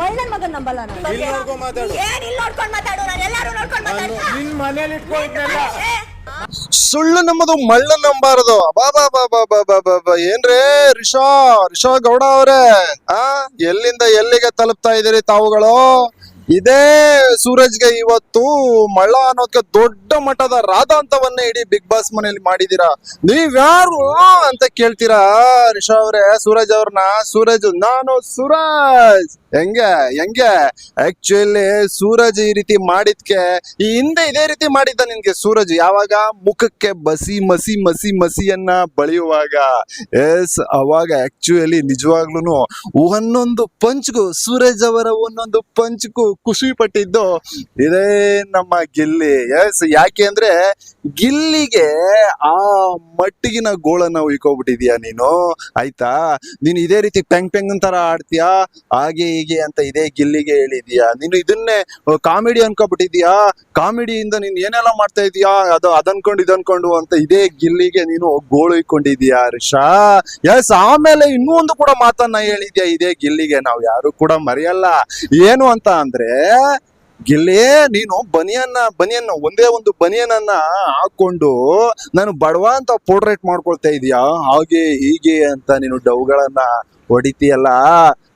ಮಳ್ಳನ ಮಗನ್ ನಂಬಲ್ಲ ಸುಳ್ಳು ನಂಬದು ಮಳ್ಳ ನಂಬಾರದು. ಬಾಬಾ ಬಾಬಾ ಬಾಬಾ ಬಾಬಾ ಏನ್ರೇ? ರಿಷಾ ರಿಷಾ ಗೌಡ ಅವರೇ. ಆ? ಎಲ್ಲಿಂದ ಎಲ್ಲಿಗೆ ತಲುಪ್ತಾ ಇದೀರಿ ತಾವುಗಳು? ಇದೇ ಸೂರಜ್ಗೆ ಇವತ್ತು ಮಳ್ಳ ಅನ್ನೋದಕ್ಕೆ ದೊಡ್ಡ ಮಟ್ಟದ ರಾಧಾಂತವನ್ನೇ ಇಡೀ ಬಿಗ್ ಬಾಸ್ ಮನೆಯಲ್ಲಿ ಮಾಡಿದೀರಾ? ನೀವ್ಯಾರು ಅಂತ ಕೇಳ್ತೀರಾ? ರಿಷಾ ಅವ್ರೆ, ಸೂರಜ್ ಅವ್ರನ್ನ? ಸೂರಜ್, ನಾನು ಸೂರಜ್! ಹೆಂಗೆ? ಹೆಂಗೆ? ಆಕ್ಚುಲಿ ಸೂರಜ್ ಈ ರೀತಿ ಮಾಡಿದ್ಕೆ, ಈ ಹಿಂದೆ ಇದೇ ರೀತಿ ಮಾಡಿದ್ದ ನಿನ್ಗೆ ಸೂರಜ್, ಯಾವಾಗ? ಮುಖಕ್ಕೆ ಬಸಿ, ಮಸಿ ಮಸಿ, ಮಸಿಯನ್ನ ಬಳಿಯುವಾಗ. ಎಸ್, ಅವಾಗ ಆಕ್ಚುಲಿ ನಿಜವಾಗ್ಲೂ ಒಂದೊಂದು ಪಂಚ್ಗೂ, ಸೂರಜ್ ಅವರ ಒಂದೊಂದು ಪಂಚ್ಗೂ ಖುಷಿ ಪಟ್ಟಿದ್ದು ಇದೇ ನಮ್ಮ ಗಿಲ್ಲಿ. ಎಸ್ ಯಾಕೆ ಅಂದ್ರೆ ಗಿಲ್ಲಿಗೆ ಆ ಮಟ್ಟಿಗಿನ ಗೋಳನ್ನ ಉಯ್ಕೋಬಿಟ್ಟಿದ್ಯಾ ನೀನು? ಆಯ್ತಾ? ನೀನು ಇದೇ ರೀತಿ ಪೆಂಗ್ ಪೆಂಗ್ ತರ ಆಡ್ತೀಯಾ? ಹಾಗೆ ಹೀಗೆ ಅಂತ ಇದೇ ಗಿಲ್ಲಿಗೆ ಹೇಳಿದ್ಯಾ? ನೀನು ಇದನ್ನೇ ಕಾಮಿಡಿ ಅನ್ಕೊಬಿಟ್ಟಿದ್ಯಾ? ಕಾಮಿಡಿಯಿಂದ ನೀನ್ ಏನೆಲ್ಲ ಮಾಡ್ತಾ ಇದೀಯಾ? ಅದು ಅದನ್ಕೊಂಡು ಇದನ್ಕೊಂಡು ಅಂತ ಇದೇ ಗಿಲ್ಲಿಗೆ ನೀನು ಗೋಳು ಇಕ್ಕೊಂಡಿದ್ಯಾ ರಿಷಾ ಎಸ್ ಆಮೇಲೆ ಇನ್ನೂ ಒಂದು ಕೂಡ ಮಾತನ್ನ ಹೇಳಿದ್ಯಾ ಇದೇ ಗಿಲ್ಲಿಗೆ? ನಾವು ಯಾರು ಕೂಡ ಮರೆಯಲ್ಲ. ಏನು ಅಂತ ಅಂದ್ರೆ ಗಿಲ್ಲಿ, ನೀನು ಬನಿಯನ್ನ ಬನಿಯನ್ನ, ಒಂದೇ ಒಂದು ಬನಿಯನನ್ನ ಹಾಕೊಂಡು ನಾನು ಬಡವ ಅಂತ ಪೋರ್ಟ್ರೇಟ್ ಮಾಡ್ಕೊಳ್ತಾ ಇದೀಯಾ? ಹಾಗೆ ಹೀಗೆ ಅಂತ ನೀನು ಡೌಗಳನ್ನ ಹೊಡಿತೀಯಲ್ಲ?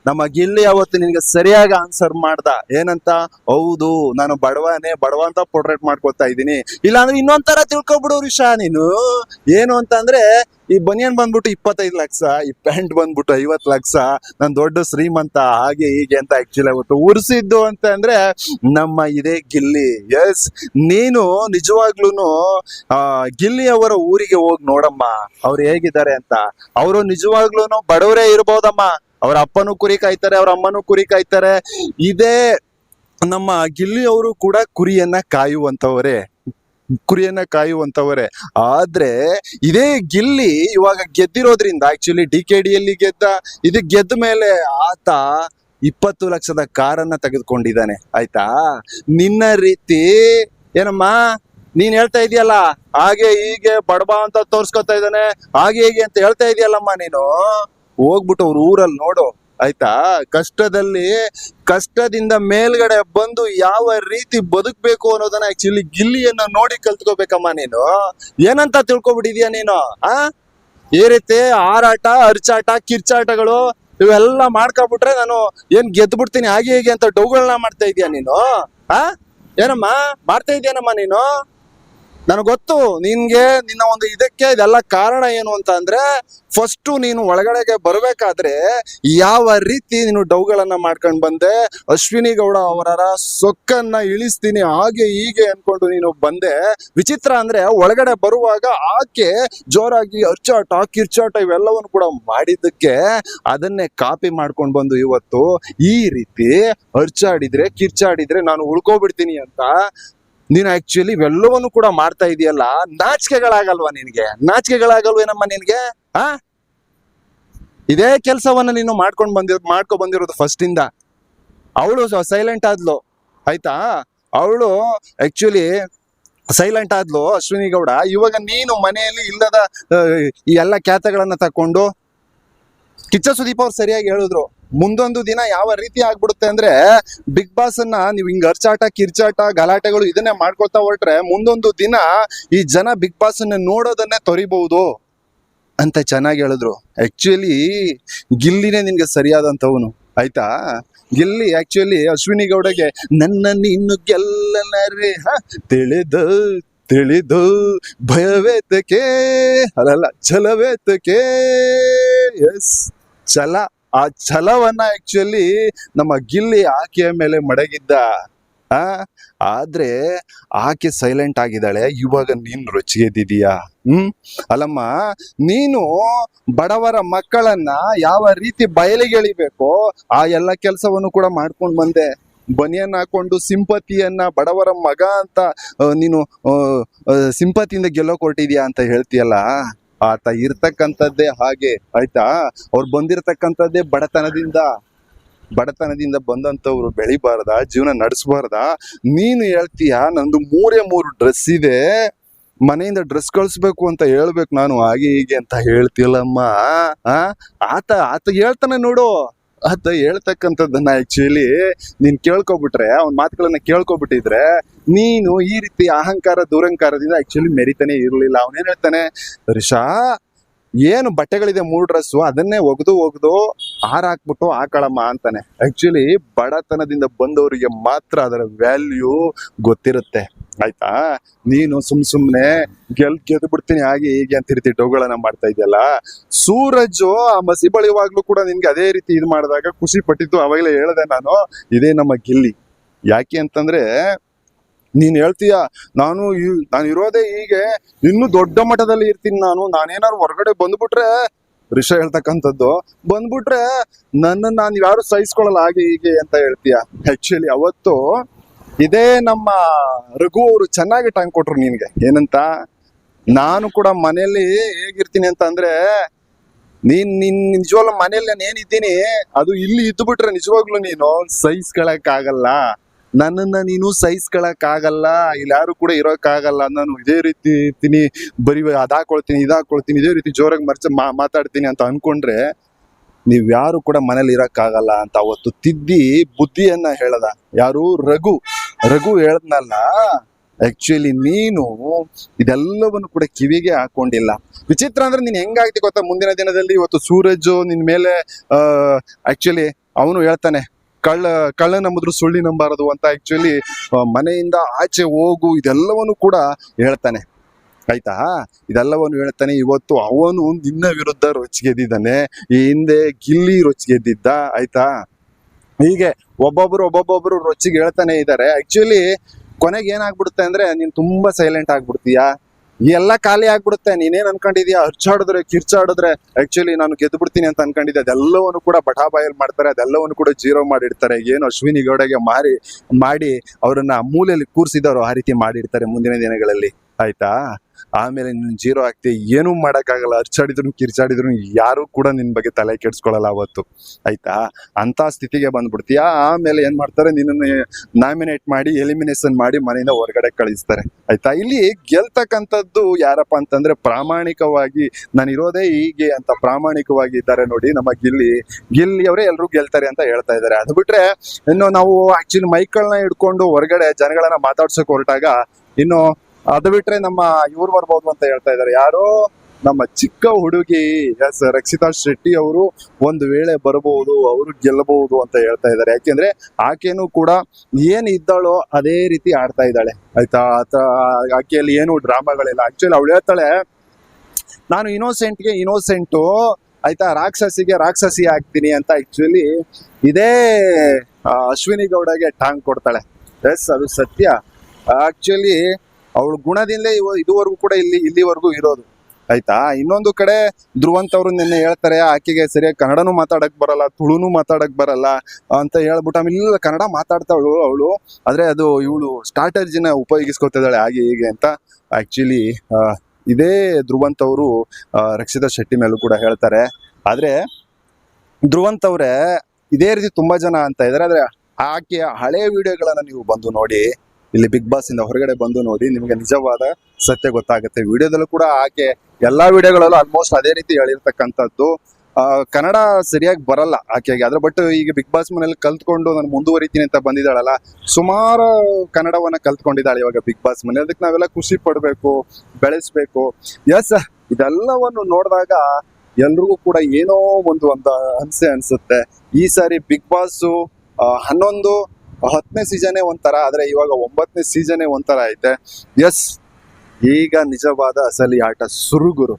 ನಮ್ಮ ಗಿಲ್ಲಿ ಅವತ್ತು ನಿನ್ಗೆ ಸರಿಯಾಗಿ ಆನ್ಸರ್ ಮಾಡ್ದ. ಏನಂತ? ಹೌದು, ನಾನು ಬಡವನೇ, ಬಡವ ಅಂತ ಪೋರ್ಟ್ರೇಟ್ ಮಾಡ್ಕೊತಾ ಇದ್ದೀನಿ. ಇಲ್ಲಾಂದ್ರೆ ಇನ್ನೊಂಥರ ತಿಳ್ಕೊಬಿಡು ರಿಷಾ ನೀನು. ಏನು ಅಂತ ಅಂದ್ರೆ ಈ ಬನಿಯನ್ ಬಂದ್ಬಿಟ್ಟು ಇಪ್ಪತ್ತೈದು ಲಕ್ಷ, ಈ ಪ್ಯಾಂಟ್ ಬಂದ್ಬಿಟ್ಟು ಐವತ್ತು ಲಕ್ಷ, ನಾನು ದೊಡ್ಡ ಶ್ರೀಮಂತ, ಹಾಗೆ ಹೀಗೆ ಅಂತ ಆಕ್ಚುಲಿ ಅವತ್ತು ಉರ್ಸಿದ್ದು ಅಂತ ಅಂದ್ರೆ ನಮ್ಮ ಇದೇ ಗಿಲ್ಲಿ. ಎಸ್ ನೀನು ನಿಜವಾಗ್ಲೂನು, ಆ, ಗಿಲ್ಲಿ ಅವರ ಊರಿಗೆ ಹೋಗಿ ನೋಡಮ್ಮ. ಅವ್ರು ಹೇಗಿದ್ದಾರೆ ಅಂತ. ಅವರು ನಿಜವಾಗ್ಲೂನು ಬಡವರೇ ಇರ್ಬೋದಮ್ಮ. ಅವ್ರ ಅಪ್ಪನೂ ಕುರಿ ಕಾಯ್ತಾರೆ, ಅವ್ರ ಅಮ್ಮನೂ ಕುರಿ ಕಾಯ್ತಾರೆ. ಇದೇ ನಮ್ಮ ಗಿಲ್ಲಿ ಅವರು ಕೂಡ ಕುರಿಯನ್ನ ಕಾಯುವಂತವರೇ. ಕುರಿಯನ್ನ ಕಾಯುವಂತವರೇ. ಆದ್ರೆ ಇದೇ ಗಿಲ್ಲಿ ಇವಾಗ ಗೆದ್ದಿರೋದ್ರಿಂದ ಆಕ್ಚುಲಿ ಡಿ ಕೆ ಡಿಯಲ್ಲಿ ಗೆದ್ದ, ಇದು ಗೆದ್ದ ಮೇಲೆ ಆತ ಇಪ್ಪತ್ತು ಲಕ್ಷದ ಕಾರನ್ನ ತೆಗೆದುಕೊಂಡಿದ್ದಾನೆ. ಆಯ್ತಾ? ನಿನ್ನ ರೀತಿ, ಏನಮ್ಮ? ನೀನ್ ಹೇಳ್ತಾ ಇದೀಯಲ್ಲ, ಹಾಗೆ ಹೀಗೆ ಬಡಬ ಅಂತ ತೋರ್ಸ್ಕೊತಾ ಇದ್ದಾನೆ, ಹಾಗೆ ಹೀಗೆ ಅಂತ ಹೇಳ್ತಾ ಇದೆಯಲ್ಲಮ್ಮ ನೀನು? ಹೋಗ್ಬಿಟ್ಟು ಅವ್ರ ಊರಲ್ಲಿ ನೋಡು, ಆಯ್ತಾ? ಕಷ್ಟದಲ್ಲಿ, ಕಷ್ಟದಿಂದ ಮೇಲ್ಗಡೆ ಬಂದು ಯಾವ ರೀತಿ ಬದುಕ್ಬೇಕು ಅನ್ನೋದನ್ನ ಆಕ್ಚುಲಿ ಗಿಲ್ಲಿಯನ್ನ ನೋಡಿ ಕಲ್ತ್ಕೋಬೇಕಮ್ಮ ನೀನು. ಏನಂತ ತಿಳ್ಕೊಬಿಟ್ಟಿದ್ಯಾ ನೀನು, ಆ? ಈ ರೀತಿ ಹಾರಾಟ ಅರ್ಚಾಟ ಕಿರ್ಚಾಟಗಳು ಇವೆಲ್ಲ ಮಾಡ್ಕೊಬಿಟ್ರೆ ನಾನು ಏನ್ ಗೆದ್ದು ಬಿಡ್ತೀನಿ ಹಾಗೆ ಹೀಗೆ ಅಂತ ಡೌಗಳನ್ನ ಮಾಡ್ತಾ ಇದೀಯ ನೀನು, ಆ? ಏನಮ್ಮ, ಮಾಡ್ತಾ ಇದೀಯನಮ್ಮ ನೀನು? ನನಗೆ ಗೊತ್ತು, ನಿನ್ಗೆ, ನಿನ್ನ ಒಂದು ಇದಕ್ಕೆ ಇದೆಲ್ಲ ಕಾರಣ ಏನು ಅಂತ ಅಂದ್ರೆ ಫಸ್ಟ್ ನೀನು ಒಳಗಡೆಗೆ ಬರಬೇಕಾದ್ರೆ ಯಾವ ರೀತಿ ನೀನು ಡೌಗಳನ್ನ ಮಾಡ್ಕೊಂಡು ಬಂದೆ, ಅಶ್ವಿನಿ ಗೌಡ ಅವರ ಸೊಕ್ಕನ್ನ ಇಳಿಸ್ತೀನಿ, ಹಾಗೆ ಹೀಗೆ ಅನ್ಕೊಂಡು ನೀನು ಬಂದೆ. ವಿಚಿತ್ರ ಅಂದ್ರೆ ಒಳಗಡೆ ಬರುವಾಗ ಆಕೆ ಜೋರಾಗಿ ಅರ್ಚಾಟ, ಕಿರ್ಚಾಟ ಇವೆಲ್ಲವನ್ನು ಕೂಡ ಮಾಡಿದ್ದಕ್ಕೆ ಅದನ್ನೇ ಕಾಪಿ ಮಾಡ್ಕೊಂಡು ಬಂದು ಇವತ್ತು ಈ ರೀತಿ ಅರ್ಚಾಡಿದ್ರೆ, ಕಿರ್ಚಾಡಿದ್ರೆ ನಾನು ಉಳ್ಕೊಬಿಡ್ತೀನಿ ಅಂತ ನೀನು ಆಕ್ಚುಲಿ ಇವೆಲ್ಲವನ್ನು ಕೂಡ ಮಾಡ್ತಾ ಇದೆಯಲ್ಲ, ನಾಚಿಕೆಗಳಾಗಲ್ವಾ ನಿನಗೆ? ನಾಚಿಕೆಗಳಾಗಲ್ವೇನಮ್ಮ ನಿನಗೆ? ಆ? ಇದೇ ಕೆಲಸವನ್ನ ನೀನು ಮಾಡ್ಕೊಂಡು ಬಂದಿರೋ, ಮಾಡ್ಕೊ ಬಂದಿರೋದು ಫಸ್ಟ್ ಇಂದ. ಅವಳು ಸೈಲೆಂಟ್ ಆದ್ಲು. ಆಯ್ತಾ? ಅವಳು ಆಕ್ಚುಲಿ ಸೈಲೆಂಟ್ ಆದ್ಲು, ಅಶ್ವಿನಿ ಗೌಡ. ಇವಾಗ ನೀನು ಮನೆಯಲ್ಲಿ ಇಲ್ಲದ ಈ ಎಲ್ಲ ಖ್ಯಾತಗಳನ್ನ ತಕೊಂಡು ಕಿಚ್ಚ ಸುದೀಪ್ ಅವ್ರು ಸರಿಯಾಗಿ ಹೇಳಿದ್ರು. ಮುಂದೊಂದು ದಿನ ಯಾವ ರೀತಿ ಆಗ್ಬಿಡುತ್ತೆ ಅಂದ್ರೆ ಬಿಗ್ ಬಾಸ್ ಅನ್ನ ನೀವು ಹಿಂಗ್ ಅರ್ಚಾಟ ಕಿರ್ಚಾಟ, ಗಲಾಟೆಗಳು ಇದನ್ನೇ ಮಾಡ್ಕೊಳ್ತಾ ಹೊರಟ್ರೆ ಮುಂದೊಂದು ದಿನ ಈ ಜನ ಬಿಗ್ ಬಾಸ್ ಅನ್ನ ನೋಡೋದನ್ನೇ ತೊರಿಬಹುದು ಅಂತ ಚೆನ್ನಾಗಿ ಹೇಳಿದ್ರು. ಆಕ್ಚುಲಿ ಗಿಲ್ಲಿನೇ ನಿನ್ಗೆ ಸರಿಯಾದಂತವನು ಆಯ್ತಾ? ಗಿಲ್ಲಿ ಆಕ್ಚುಲಿ ಅಶ್ವಿನಿ ಗೌಡಗೆ, ನನ್ನ ನಿನ್ನು ಗೆಲ್ಲನರೇ ತಿಳಿದು ತಿಳಿದು ಭಯವೇತಕ್ಕೆ ಅಲ್ಲಲ್ಲ ಛಲವೇತಕ್ಕೆ ಎಸ್ ಛಲ. ಆ ಛಲವನ್ನ ಆಕ್ಚುಲಿ ನಮ್ಮ ಗಿಲ್ಲಿ ಆಕೆಯ ಮೇಲೆ ಮಡಗಿದ್ದ. ಆ? ಆದ್ರೆ ಆಕೆ ಸೈಲೆಂಟ್ ಆಗಿದ್ದಾಳೆ. ಇವಾಗ ನೀನ್ ರುಚಿಗೆದ್ದಿದೀಯಾ ಹ್ಮ್? ಅಲ್ಲಮ್ಮ, ನೀನು ಬಡವರ ಮಕ್ಕಳನ್ನ ಯಾವ ರೀತಿ ಬಯಲಿಗೆಳಿಬೇಕೋ ಆ ಎಲ್ಲ ಕೆಲಸವನ್ನು ಕೂಡ ಮಾಡ್ಕೊಂಡು ಬಂದೆ. ಬನಿಯನ್ ಹಾಕೊಂಡು ಸಿಂಪತಿಯನ್ನ ಬಡವರ ಮಗ ಅಂತ ನೀನು ಸಿಂಪತಿಯಿಂದ ಗೆಲ್ಲೋ ಹೊರಟಿದ್ಯಾ ಅಂತ ಹೇಳ್ತೀಯಲ್ಲ? ಆತ ಇರ್ತಕ್ಕಂಥದ್ದೇ ಹಾಗೆ, ಆಯ್ತಾ? ಅವ್ರು ಬಂದಿರತಕ್ಕಂಥದ್ದೇ ಬಡತನದಿಂದ ಬಡತನದಿಂದ ಬಂದಂಥವ್ರು ಬೆಳಿಬಾರ್ದ? ಜೀವನ ನಡೆಸಬಾರ್ದ? ನೀನು ಹೇಳ್ತೀಯ, ನಂದು ಮೂರೇ ಮೂರು ಡ್ರೆಸ್ ಇದೆ, ಮನೆಯಿಂದ ಡ್ರೆಸ್ ಕಳಿಸ್ಬೇಕು ಅಂತ ಹೇಳ್ಬೇಕು ನಾನು, ಹಾಗೆ ಹೀಗೆ ಅಂತ ಹೇಳ್ತಿಲ್ಲಮ್ಮ ಆತ ಆತ ಹೇಳ್ತಾನೆ ನೋಡು. ಆತ ಹೇಳ್ತಕ್ಕಂಥದ್ದನ್ನ ಆಕ್ಚುಲಿ ನೀನ್ ಕೇಳ್ಕೊಬಿಟ್ರೆ, ಅವ್ನ ಮಾತುಗಳನ್ನ ಕೇಳ್ಕೊಬಿಟ್ಟಿದ್ರೆ, ನೀನು ಈ ರೀತಿ ಅಹಂಕಾರ ದುರಂಕಾರದಿಂದ ಆಕ್ಚುಲಿ ಮೆರಿತಾನೆ ಇರ್ಲಿಲ್ಲ. ಅವನೇನ್ ಹೇಳ್ತಾನೆ? ರಿಷಾ, ಏನು ಬಟ್ಟೆಗಳಿದೆ ಮೂರು ಡ್ರೆಸ್ಸು ಅದನ್ನೇ ಒಗೆದು, ಒಗ್ದು ಹಾರಾಕ್ಬಿಟ್ಟು ಹಾಕಳಮ್ಮ ಅಂತಾನೆ. ಆಕ್ಚುಲಿ ಬಡತನದಿಂದ ಬಂದವರಿಗೆ ಮಾತ್ರ ಅದರ ವ್ಯಾಲ್ಯೂ ಗೊತ್ತಿರುತ್ತೆ. ಆಯ್ತಾ? ನೀನು ಸುಮ್ ಸುಮ್ನೆ ಗೆಲ್ ಗೆದ್ದು ಬಿಡ್ತೀನಿ, ಹಾಗೆ ಹೀಗೆ ಅಂತ ರೀತಿ ಡೋಗಳನ್ನ ಮಾಡ್ತಾ ಇದೆಯಲ್ಲ? ಸೂರಜ್ ಆ ಮಸಿ ಬಳಿಯುವಾಗ್ಲೂ ಕೂಡ ನಿನ್ಗೆ ಅದೇ ರೀತಿ ಇದು ಮಾಡಿದಾಗ ಖುಷಿ ಪಟ್ಟಿದ್ದು, ಅವಾಗಲೇ ಹೇಳ್ದೆ ನಾನು. ಇದೇ ನಮ್ಮ ಗಿಲ್ಲಿ. ಯಾಕೆ ಅಂತಂದ್ರೆ, ನೀನ್ ಹೇಳ್ತೀಯ, ನಾನು ನಾನು ಇರೋದೇ ಹೀಗೆ, ಇನ್ನು ದೊಡ್ಡ ಮಟ್ಟದಲ್ಲಿ ಇರ್ತೀನಿ ನಾನು, ನಾನೇನಾದ್ರು ಹೊರಗಡೆ ಬಂದ್ಬಿಟ್ರೆ ರಿಷ ಹೇಳ್ತಕ್ಕಂಥದ್ದು, ಬಂದ್ಬಿಟ್ರೆ ನನ್ನ ನಾನು ಯಾರು ಸಹಿಸ್ಕೊಳ್ಳಲ್ಲ, ಹಾಗೆ ಹೀಗೆ ಅಂತ ಹೇಳ್ತೀಯ? ಆಕ್ಚುಲಿ ಅವತ್ತು ಇದೇ ನಮ್ಮ ರಘು ಅವರು ಚೆನ್ನಾಗಿ ಟೈಮ್ ಕೊಟ್ರು ನಿನ್ಗೆ. ಏನಂತ? ನಾನು ಕೂಡ ಮನೆಯಲ್ಲಿ ಹೇಗಿರ್ತೀನಿ ಅಂತ ಅಂದ್ರೆ, ನೀನ್, ನಿನ್ ನಿಜವಾಗ್ಲೂ ಮನೇಲಿ ನಾನು ಏನಿದ್ದೀನಿ, ಅದು ಇಲ್ಲಿ ಇದ್ದು ಬಿಟ್ರೆ ನಿಜವಾಗ್ಲೂ ನೀನು ಸಹಿಸ್ಕೊಳಕ್ ಆಗಲ್ಲ ನನ್ನನ್ನ ನೀನು ಸಹಿಸ್ಕೊಳಕ್ ಆಗಲ್ಲ ಇಲ್ಲಿ ಯಾರು ಕೂಡ ಇರೋಕ್ ಆಗಲ್ಲ ನಾನು ಇದೇ ರೀತಿ ಇರ್ತೀನಿ ಬರೀ ಅದಾಕೊಳ್ತೀನಿ, ಇದಾಕೊಳ್ತೀನಿ, ಇದೇ ರೀತಿ ಜೋರಾಗಿ ಮರ್ಚ ಮಾತಾಡ್ತೀನಿ ಅಂತ ಅನ್ಕೊಂಡ್ರೆ ನೀವು ಯಾರು ಕೂಡ ಮನೇಲಿ ಇರಕ್ ಆಗಲ್ಲ ಅಂತ ಅವತ್ತು ತಿದ್ದಿ ಬುದ್ಧಿಯನ್ನ ಹೇಳದ. ಯಾರು? ರಘು. ರಘು ಹೇಳದ್ನಲ್ಲ, ಆಕ್ಚುಲಿ ನೀನು ಇದೆಲ್ಲವನ್ನು ಕೂಡ ಕಿವಿಗೆ ಹಾಕೊಂಡಿಲ್ಲ. ವಿಚಿತ್ರ ಅಂದ್ರೆ ನೀನ್ ಹೆಂಗಾಗ್ತಿ ಗೊತ್ತಾ? ಮುಂದಿನ ದಿನದಲ್ಲಿ ಇವತ್ತು ಸೂರಜ್ ನಿನ್ ಮೇಲೆ ಆಕ್ಚುಲಿ ಅವನು ಹೇಳ್ತಾನೆ ಕಳ್ಳ ಕಳ್ಳ ನಂಬಿದ್ರು ಸುಳ್ಳಿ ನಂಬಾರದು ಅಂತ ಆಕ್ಚುಲಿ ಮನೆಯಿಂದ ಆಚೆ ಹೋಗು, ಇದೆಲ್ಲವನ್ನು ಕೂಡ ಹೇಳ್ತಾನೆ. ಆಯ್ತಾ? ಇದೆಲ್ಲವನ್ನು ಹೇಳ್ತಾನೆ. ಇವತ್ತು ಅವನು ನಿನ್ನ ವಿರುದ್ಧ ರೊಚ್ಚಿಗೆದ್ದಿದ್ದಾನೆ. ಈ ಹಿಂದೆ ಗಿಲ್ಲಿ ರೊಚ್ಚಿಗೆದ್ದಿದ್ದ. ಆಯ್ತಾ? ಹೀಗೆ ಒಬ್ಬೊಬ್ರು ಒಬ್ಬೊಬ್ಬೊಬ್ರು ರೊಚ್ಚಿಗೆ ಹೇಳ್ತಾನೆ ಇದ್ದಾರೆ. ಆಕ್ಚುಲಿ ಕೊನೆಗೆ ಏನಾಗ್ಬಿಡುತ್ತೆ ಅಂದ್ರೆ ನೀನ್ ತುಂಬಾ ಸೈಲೆಂಟ್ ಆಗ್ಬಿಡ್ತೀಯ? ಎಲ್ಲ ಖಾಲಿ ಆಗ್ಬಿಡುತ್ತೆ. ನೀನೇನ್ ಅನ್ಕೊಂಡಿದ್ಯಾ? ಹರ್ಚಾಡಿದ್ರೆ, ಕಿರ್ಚಾಡಿದ್ರೆ ಆಕ್ಚುಲಿ ನಾನು ಗೆದ್ದು ಬಿಡ್ತೀನಿ ಅಂತ ಅನ್ಕೊಂಡಿದ್ದೆ. ಅದೆಲ್ಲವನ್ನು ಕೂಡ ಬಟಾಬಾಯಲ್ಲಿ ಮಾಡ್ತಾರೆ. ಅದೆಲ್ಲವನ್ನು ಕೂಡ ಜೀರೋ ಮಾಡಿಡ್ತಾರೆ. ಏನು ಅಶ್ವಿನಿ ಗೌಡಗೆ ಮಾರಿ, ಮಾಡಿ ಅವರನ್ನ ಮೂಲೆಯಲ್ಲಿ ಕೂರಿಸಿದವರು ಆ ರೀತಿ ಮಾಡಿರ್ತಾರೆ ಮುಂದಿನ ದಿನಗಳಲ್ಲಿ. ಆಯ್ತಾ? ಆಮೇಲೆ ನೀನು ಜೀರೋ ಆಗ್ತಿ ಏನೂ ಮಾಡೋಕ್ಕಾಗಲ್ಲ, ಅರ್ಚಾಡಿದ್ರು, ಕಿರ್ಚಾಡಿದ್ರು ಯಾರು ಕೂಡ ನಿನ್ನ ಬಗ್ಗೆ ತಲೆ ಕೆಡ್ಸ್ಕೊಳಲ್ಲ ಅವತ್ತು, ಆಯ್ತಾ? ಅಂಥ ಸ್ಥಿತಿಗೆ ಬಂದ್ಬಿಡ್ತೀಯ? ಆಮೇಲೆ ಏನು ಮಾಡ್ತಾರೆ? ನಿನ್ನನ್ನು ನಾಮಿನೇಟ್ ಮಾಡಿ, ಎಲಿಮಿನೇಷನ್ ಮಾಡಿ ಮನೆಯಿಂದ ಹೊರಗಡೆ ಕಳಿಸ್ತಾರೆ, ಆಯ್ತಾ? ಇಲ್ಲಿ ಗೆಲ್ತಕ್ಕಂಥದ್ದು ಯಾರಪ್ಪ ಅಂತಂದ್ರೆ ಪ್ರಾಮಾಣಿಕವಾಗಿ ನಾನು ಇರೋದೇ ಹೀಗೆ ಅಂತ ಪ್ರಾಮಾಣಿಕವಾಗಿ ಇದ್ದಾರೆ ನೋಡಿ ನಮ್ಮ ಗಿಲ್ಲಿ. ಗಿಲ್ಲಿ ಅವರೇ ಎಲ್ಲರೂ ಗೆಲ್ತಾರೆ ಅಂತ ಹೇಳ್ತಾ ಇದ್ದಾರೆ. ಅದು ಬಿಟ್ರೆ ಇನ್ನು ನಾವು ಆಕ್ಚುಲಿ ಮೈಕ್ಗಳನ್ನ ಹಿಡ್ಕೊಂಡು ಹೊರಗಡೆ ಜನಗಳನ್ನ ಮಾತಾಡ್ಸೋಕೆ ಹೊರಟಾಗ ಇನ್ನು ಅದು ಬಿಟ್ರೆ ನಮ್ಮ ಇವ್ರು ಬರ್ಬೋದು ಅಂತ ಹೇಳ್ತಾ ಇದ್ದಾರೆ. ಯಾರು ನಮ್ಮ ಚಿಕ್ಕ ಹುಡುಗಿ ಎಸ್ ರಕ್ಷಿತಾ ಶೆಟ್ಟಿ ಅವರು ಒಂದು ವೇಳೆ ಬರಬಹುದು ಅವರು ಗೆಲ್ಲಬಹುದು ಅಂತ ಹೇಳ್ತಾ ಇದ್ದಾರೆ. ಯಾಕೆಂದ್ರೆ ಆಕೆನೂ ಕೂಡ ಏನ್ ಇದ್ದಾಳೋ ಅದೇ ರೀತಿ ಆಡ್ತಾ ಇದ್ದಾಳೆ. ಆಯ್ತಾ? ಆತ ಆಕೆಯಲ್ಲಿ ಏನು ಡ್ರಾಮಾಗಳಿಲ್ಲ. ಆಕ್ಚುಲಿ ಅವಳು ಹೇಳ್ತಾಳೆ, ನಾನು ಇನೋಸೆಂಟ್ಗೆ ಇನೋಸೆಂಟು ಆಯ್ತಾ? ರಾಕ್ಷಸಿಗೆ ರಾಕ್ಷಸಿ ಆಗ್ತೀನಿ ಅಂತ ಆಕ್ಚುಲಿ ಇದೇ ಅಶ್ವಿನಿ ಗೌಡಗೆ ಟಾಂಗ್ ಕೊಡ್ತಾಳೆ. ಎಸ್, ಅದು ಸತ್ಯ. ಆಕ್ಚುಲಿ ಅವಳ ಗುಣದಿಂದಲೇ ಇದುವರೆಗೂ ಕೂಡ ಇಲ್ಲಿ ಇಲ್ಲಿವರೆಗೂ ಇರೋದು. ಆಯ್ತಾ? ಇನ್ನೊಂದು ಕಡೆ ಧ್ರುವಂತ ಅವರು ನಿನ್ನೆ ಹೇಳ್ತಾರೆ, ಆಕೆಗೆ ಸರಿಯಾಗಿ ಕನ್ನಡನೂ ಮಾತಾಡಕ್ ಬರಲ್ಲ, ತುಳುನು ಮಾತಾಡಕ್ ಬರಲ್ಲ ಅಂತ ಹೇಳ್ಬಿಟ್ಟು ಆಮೇಲೆ ಇಲ್ಲ ಕನ್ನಡ ಮಾತಾಡ್ತಾವಳು ಅವಳು. ಆದ್ರೆ ಅದು ಇವಳು ಸ್ಟ್ರಾಟಜಿನ ಉಪಯೋಗಿಸ್ಕೊತಿದ್ದಾಳೆ ಹಾಗೆ ಹೀಗೆ ಅಂತ ಆಕ್ಚುಲಿ ಇದೇ ಧ್ರುವಂತ್ ಅವರು ರಕ್ಷಿತಾ ಶೆಟ್ಟಿ ಮೇಲೂ ಕೂಡ ಹೇಳ್ತಾರೆ. ಆದ್ರೆ ಧ್ರುವಂತ ಅವ್ರೆ ಇದೇ ರೀತಿ ತುಂಬಾ ಜನ ಅಂತ ಇದಾರೆ ಆದ್ರೆ ಆಕೆಯ ಹಳೆ ವಿಡಿಯೋಗಳನ್ನ ನೀವು ಬಂದು ನೋಡಿ ಇಲ್ಲಿ ಬಿಗ್ ಬಾಸ್ ಇಂದ ಹೊರಗಡೆ ಬಂದು ನೋಡಿ ನಿಮಗೆ ನಿಜವಾದ ಸತ್ಯ ಗೊತ್ತಾಗುತ್ತೆ. ವಿಡಿಯೋದಲ್ಲೂ ಕೂಡ ಆಕೆ ಎಲ್ಲಾ ವಿಡಿಯೋಗಳಲ್ಲೂ ಆಲ್ಮೋಸ್ಟ್ ಅದೇ ರೀತಿ ಹೇಳಿರ್ತಕ್ಕಂಥದ್ದು. ಕನ್ನಡ ಸರಿಯಾಗಿ ಬರಲ್ಲ ಆಕೆಗೆ. ಆದ್ರೆ ಬಟ್ ಈಗ ಬಿಗ್ ಬಾಸ್ ಮನೇಲಿ ಕಲ್ತ್ಕೊಂಡು ನಾನು ಮುಂದುವರಿತೀನಿ ಅಂತ ಬಂದಿದ್ದಾಳಲ್ಲ, ಸುಮಾರು ಕನ್ನಡವನ್ನ ಕಲ್ತ್ಕೊಂಡಿದ್ದಾಳೆ ಇವಾಗ ಬಿಗ್ ಬಾಸ್ ಮನೆ. ಅದಕ್ಕೆ ನಾವೆಲ್ಲ ಖುಷಿ ಪಡ್ಬೇಕು, ಬೆಳೆಸ್ಬೇಕು. ಎಸ್ ಇದೆಲ್ಲವನ್ನು ನೋಡಿದಾಗ ಎಲ್ರಿಗೂ ಕೂಡ ಏನೋ ಒಂದು ಒಂದು ಅನ್ಸೆ ಅನ್ಸುತ್ತೆ. ಈ ಸಾರಿ ಬಿಗ್ ಬಾಸ್ ಹನ್ನೊಂದು ಹತ್ತನೇ ಸೀಸನೇ ಒಂಥರ, ಆದ್ರೆ ಇವಾಗ ಒಂಬತ್ತನೇ ಸೀಸನೇ ಒಂಥರ ಐತೆ. ಎಸ್, ಈಗ ನಿಜವಾದ ಅಸಲಿ ಆಟ ಸುರುಗುರು